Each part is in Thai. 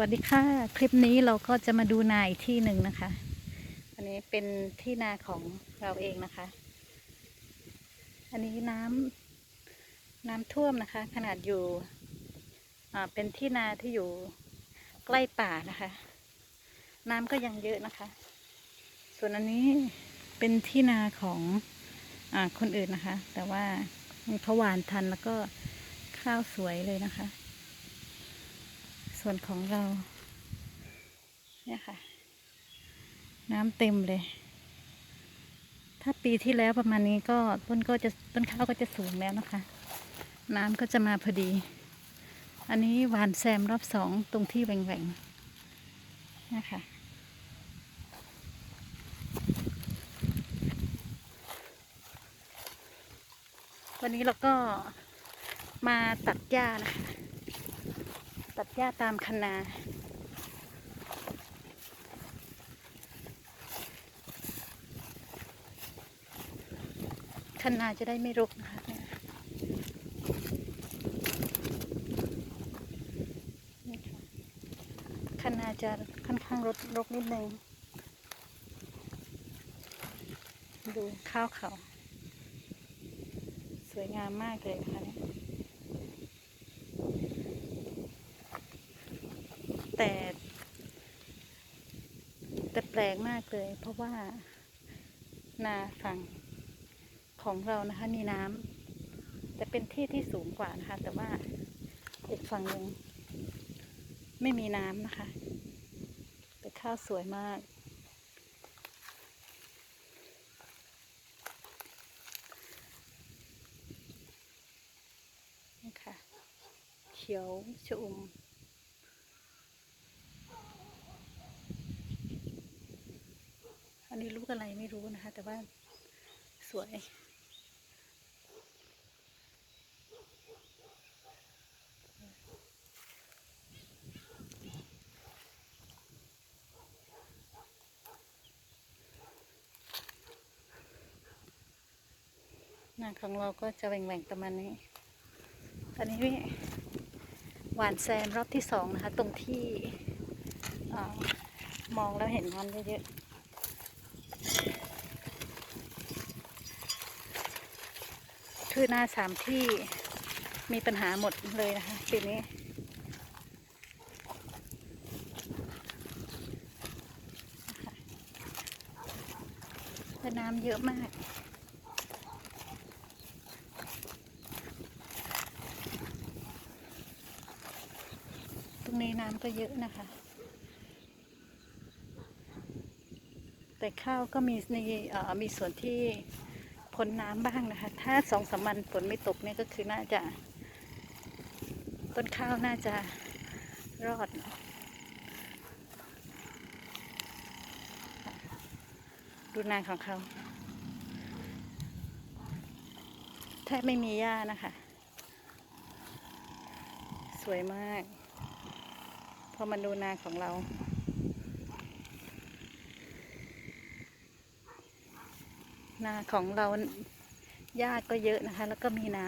วัสดีค่ะ คลิปนี้เราก็จะมาดูนาอีกที่หนึ่งนะคะอันนี้เป็นที่นาของเราเองนะคะ อันนี้น้ำน้ำท่วมนะคะ ขนาดอยู่เป็นที่นาที่อยู่ใกล้ป่านะคะ น้ำก็ยังเยอะนะคะ ส่วนอันนี้เป็นที่นาของอคนอื่นนะคะ แต่ว่าเขาหวานทันแล้วก็ข้าวสวยเลยนะคะ ส่วนของเรา เนี่ยค่ะ น้ำเต็มเลย ถ้าปีที่แล้วประมาณนี้ก็ต้นก็จะต้นข้าวก็จะสูงแล้วนะคะ น้ำก็จะมาพอดี อันนี้หวานแซมรอบสองตรงที่แหว่งๆนะคะวันนี้เราก็มาตัดหญ้านะคะ ตัดหญ้าตามคันาคันนาจะได้ไม่รกนะคะค่ะคันนาจะค่อนข้างรกรกนิดนึง ดูข้าวเขา สวยงามมากเลยนะคะเนี่ย แต่แต่แป ลกมากเลย เพราะว่านาฝั่งของเรานะคะมีน้ำแต่เป็นที่ที่สูงกว่านะคะ แต่ว่าอีกฝั่งหนึ่งไม่มีน้ำนะคะ แต่ข้าวสวยมากนี่ค่ะเขียวชอุ่ม นนี้ลูกอะไรไม่รู้นะคะ แต่ว่าสวย นาของเราก็จะแหว่งๆประมาณนี้อันนี้หวานแซมรอบที่สองนะคะ ตรงที่ออมองแล้วเห็นมันเยอะๆ คือหน้าสามที่มีปัญหาหมดเลยนะคะปีนี้แต่น้ำเยอะมากตรงนี้น้ำก็เยอะนะคะ แต่ข้าวก็มีในมีส่วนที่พ้นน้ำบ้างนะคะ ถ้าสองสามวันฝนไม่ตกเนี่ยก็คือน่าจะ ต้นข้าวน่าจะรอด ดูนาของเขาแทบไม่มีหญ้านะคะ สวยมาก พอมาดูนาของเรา นาของเราหญ้าก็เยอะนะคะ แล้วก็มีน้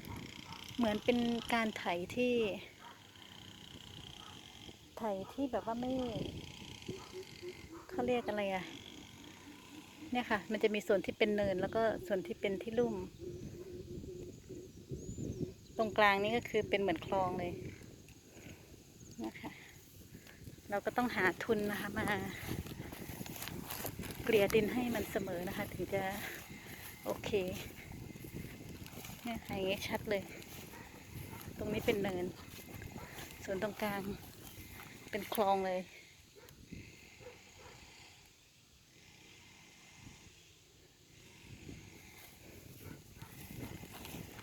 ำเหมือนเป็นการไถที่ ไถที่แบบว่าไม่เขาเรียกอะไรอะเนี่ยค่ะ มันจะมีส่วนที่เป็นเนิน แล้วก็ส่วนที่เป็นที่ลุ่ม ตรงกลางนี้ก็คือเป็นเหมือนคลองเลยนะคะ เราก็ต้องหาทุนนะคะมา เกลี่ยดินให้มันเสมอนะคะ ถึงจะโอเคเนี่ยอย่างนี้ชัดเลย ตรงนี้เป็นเนิน ส่วนตรงกลางเป็นคลองเลย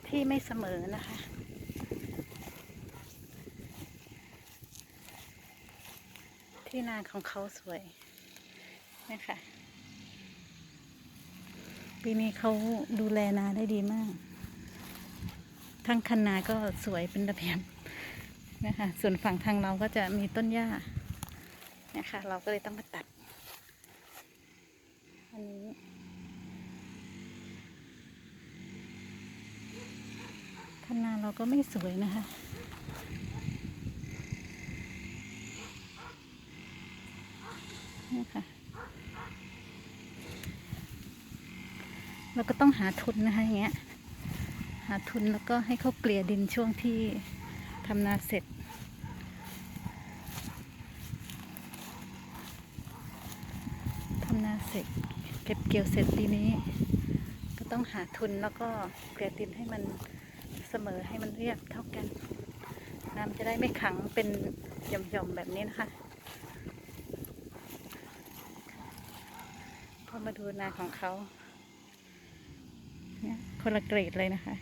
ที่ไม่เสมอนะคะ ที่นาของเขาสวยนะคะ ปีนี้เขาดูแลนาได้ดีมาก ทั้งคันนาก็สวยเป็นระเบียบนะคะส่วนฝั่งทางเราก็จะมีต้นหญ้านะคะเราก็เลยต้องมาตัดอันนี้คันนาเราก็ไม่สวยนะคะ เราก็ต้องหาทุนนะคะอย่างเงี้ย หาทุนแล้วก็ให้เขาเกลี่ยดินช่วงที่ทำนาเสร็จ ทำนาเสร็จ เก็บเกี่ยวเสร็จปีนี้ ก็ต้องหาทุนแล้วก็เกลี่ยดินให้มันเสมอให้มันเรียบเท่ากัน น้ำจะได้ไม่ขังเป็นหย่อมๆแบบนี้นะคะพอมาดูนาของเขา คนละเกรดเลยนะคะ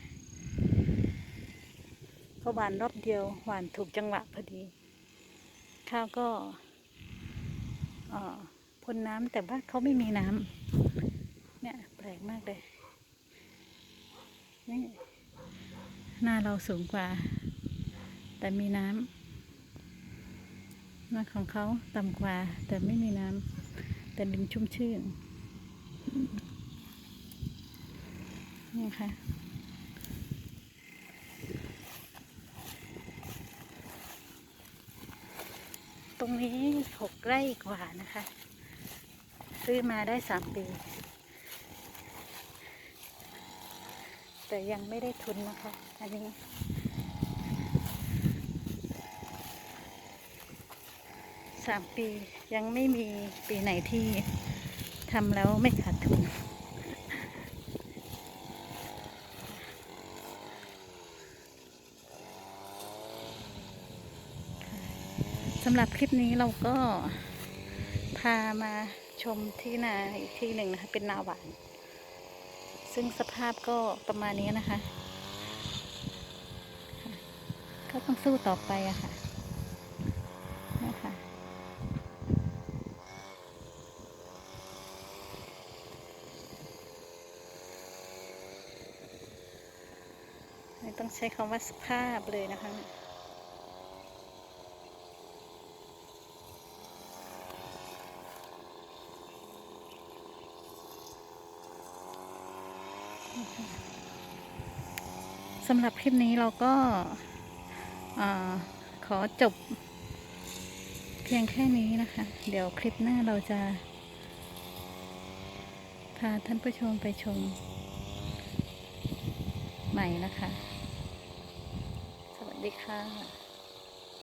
เพราหวานรอบเดียวหวานถูกจังหวะพอดี ข้าวก็เอ่อพ่นน้ำแต่ว่าเขาไม่มีน้ำเนี่ยแปลกมากเลยนี่หน้าเราสูงกว่า แต่มีน้ำหน้าของเขาต่ำกว่า แต่ไม่มีน้ำแต่ดินชุ่มชื่น นี่ค่ะ ตรงนี้หกไร่กว่านะคะ ซื้อมาได้สามปี แต่ยังไม่ได้ทุนนะคะ อันนี้สามปียังไม่มีปีไหนที่ทำแล้วไม่ขาดทุนำหรับคลิปนี้เราก็พามาชมที่นาอีกที่หนึ่งนะคะ เป็นนาหวาน ซึ่งสภาพก็ประมาณนี้นะคะ ก็ต้องสู้ต่อไปอะค่ะนะคะต้องใช้คำว่าสภาพเลยนะคะ สำหรับคลิปนี้เราก็ขอจบ เพียงแค่นี้นะคะ เดี๋ยวคลิปหน้าเราจะ พาท่านผู้ชมไปชม ใหม่นะคะ สวัสดีค่ะ